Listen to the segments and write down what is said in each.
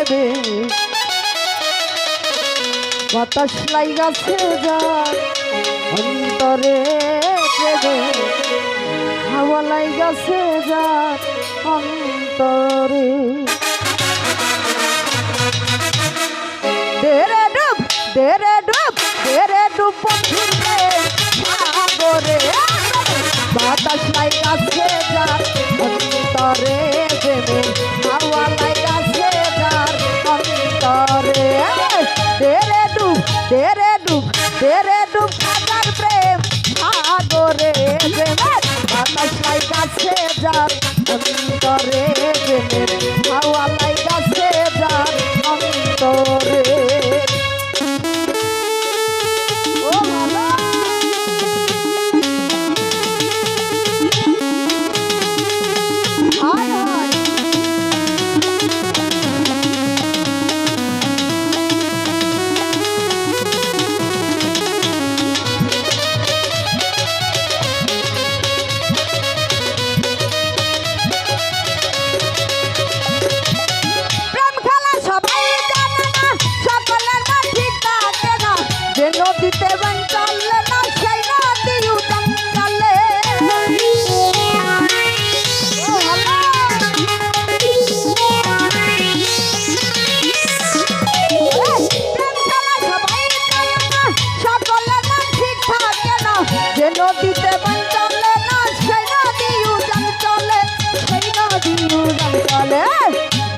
প্রেমে বাতাস লাইগাছে যার অন্তরে প্রেমে হাওয়া লাইগাছে যার অন্তরে। দেরে ডুব দেরে ডুব দেরে ডুব বন্ধুরে, সাগরে। বাতাস লাইগাছে যার অন্তরে যার অন্তরে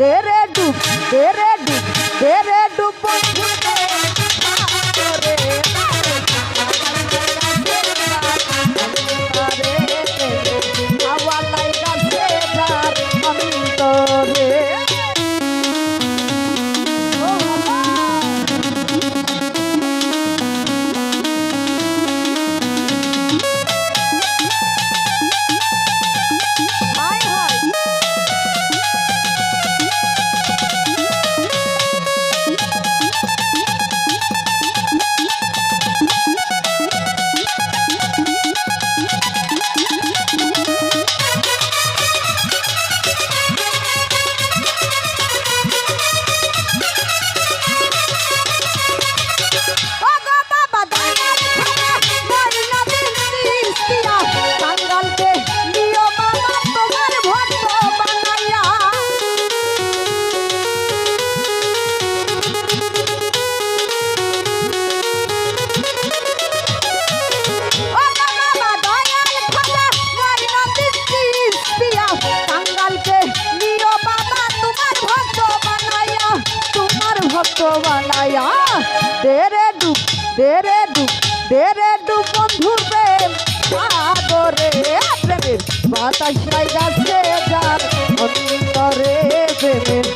দেরে ডুব দেরে ডুব দেরে ডুব ভক্ত বানাইয়া দেরে ডুব দেরে ডুব দেরে ডুব বন্ধুর প্রেম। সাগরে প্রেমের বাতাস লাইগাছে যার, অন্তরে প্রেমের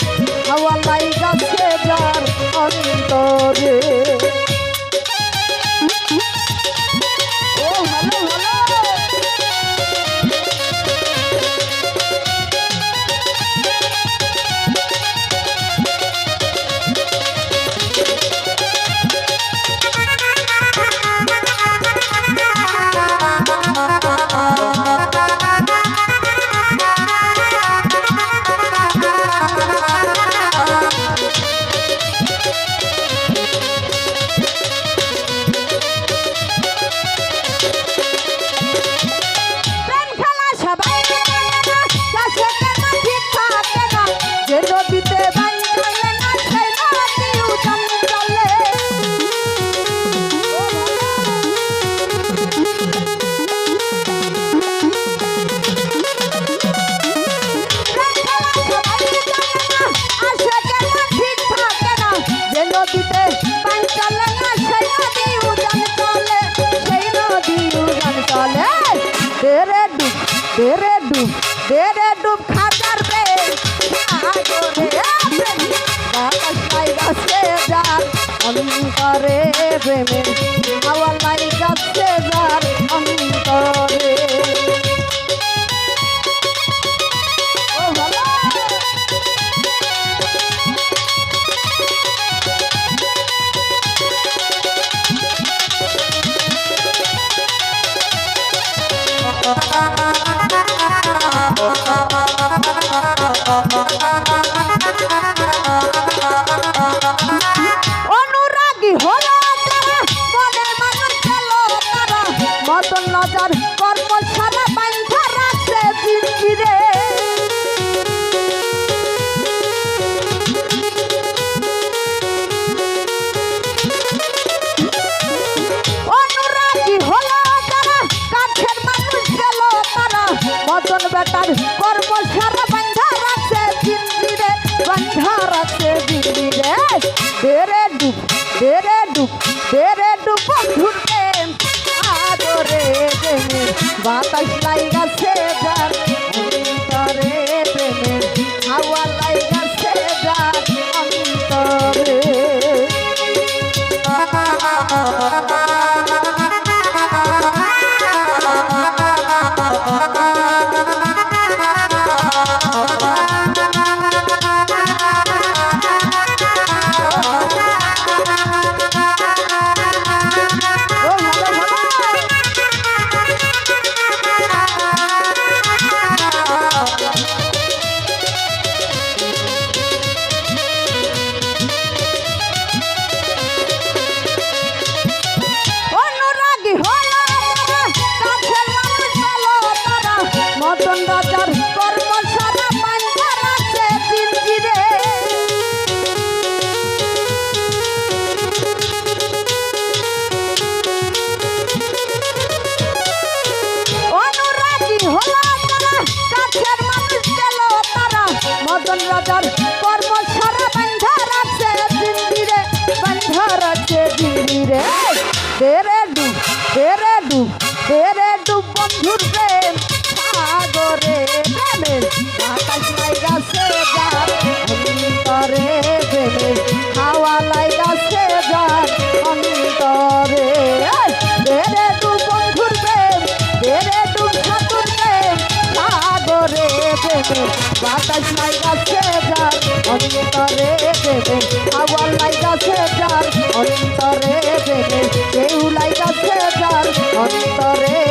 হাওয়া লাইগাছে যার, অন্তরে নদীতে বান চলে না সেই নদী অন্তরে প্রেমে যার বাতাস লাইগাছে যার অন্তরে দেবে। আবার লাইগাছে যার অন্তরে দেবে। কেউ লাইগাছে যার অন্তরে